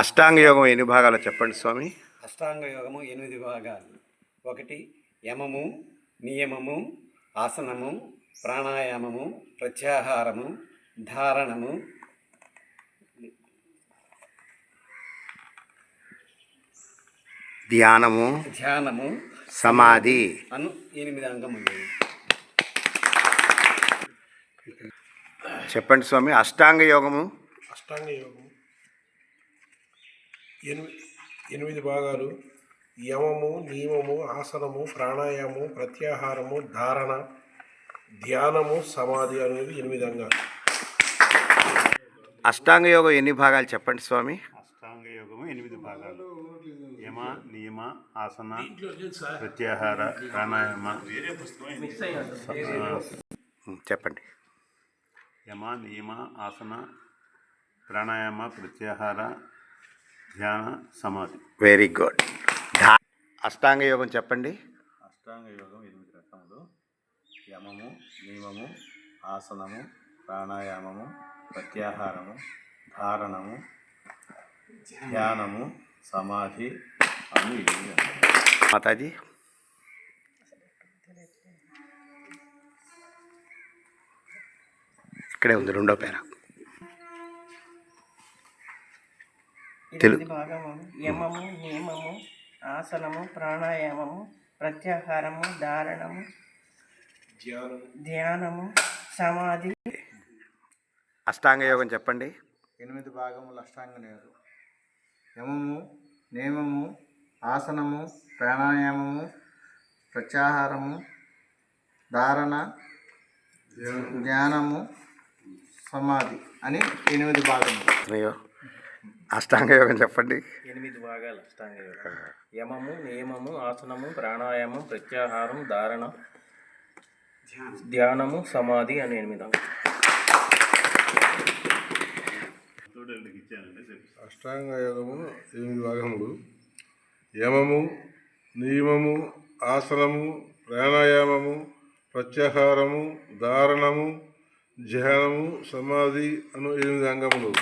అష్టాంగ యోగం ఎన్ని భాగాలు చెప్పండి స్వామి? అష్టాంగ యోగము ఎనిమిది భాగాలు. ఒకటి యమము నియమము ఆసనము ప్రాణాయామము ప్రత్యాహారము ధారణము. ధ్యానము ధ్యానము సమాధి. అను ఎనిమిది అంగములు. చెప్పండి స్వామి అష్టాంగ యోగము అష్టాంగ యోగం ఎనిమిది ఎనిమిది భాగాలు. యమము నియమము ఆసనము ప్రాణాయామము ప్రత్యాహారము ధారణ ధ్యానము సమాధి అనేది ఎనిమిది అంగాలు. అష్టాంగ యోగం ఎన్ని భాగాలు చెప్పండి స్వామి? అష్టాంగ యోగము ఎనిమిది భాగాలు. యమ నియమ ఆసన ప్రత్యాహార ప్రాణాయామ. చెప్పండి. యమ నియమ ఆసన ప్రాణాయామ ప్రత్యాహార ధ్యాన సమాధి. వెరీ గుడ్ ధా అష్టాంగ యోగం చెప్పండి. అష్టాంగ యోగం ఎనిమిది రకములు. యమము నియమము ఆసనము ప్రాణాయామము ప్రత్యాహారము ధారణము ధ్యానము సమాధి అను. మాతాజీ. ఇక్కడే ఉంది రెండో పేర? తెలు ఎనిమిది భాగము. యమము నియమము ఆసనము ప్రాణాయామము ప్రత్యాహారము ధారణము ధ్యానం ధ్యానము సమాధి. అష్టాంగ యోగం చెప్పండి. ఎనిమిది భాగములు అష్టాంగ యోగం. యమము నియమము ఆసనము ప్రాణాయామము ప్రత్యాహారము ధారణ ధ్యానము. సమాధి అని ఎనిమిది భాగములు. అష్టాంగ యోగం చెప్పండి. ఎనిమిది భాగాలు అష్టాంగ యోగం యమము నియమము ఆసనము ప్రాణాయామం ప్రత్యాహారం ధారణ ధ్యానము సమాధి అని ఎనిమిది అష్టాంగ యోగము ఎనిమిది భాగములు. యమము నియమము ఆసనము ప్రాణాయామము ప్రత్యాహారము ధారణము ధ్యానము సమాధి అను ఎనిమిది అంగములు.